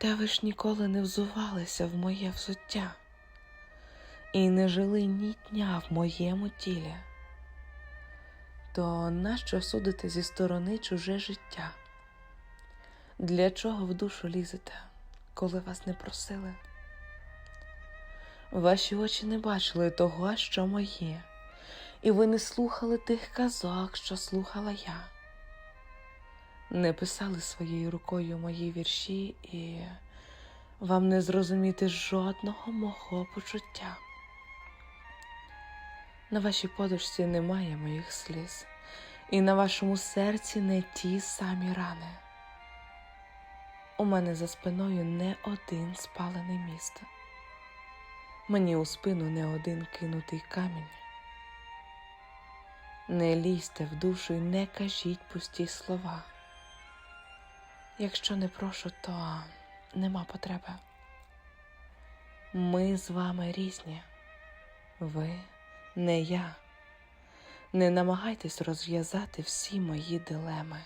Та ви ж ніколи не взувалися в моє взуття і не жили ні дня в моєму тілі. То нащо судите зі сторони чуже життя? Для чого в душу лізете, коли вас не просили? Ваші очі не бачили того, що моє, і ви не слухали тих казок, що слухала я. Не писали своєю рукою мої вірші, і вам не зрозуміти жодного мого почуття. На вашій подушці немає моїх сліз, і на вашому серці не ті самі рани. У мене за спиною не один спалений міст. Мені у спину не один кинутий камінь. Не лізьте в душу і не кажіть пусті слова. Якщо не прошу, то нема потреби. Ми з вами різні. Ви не я. Не намагайтесь розв'язати всі мої дилеми.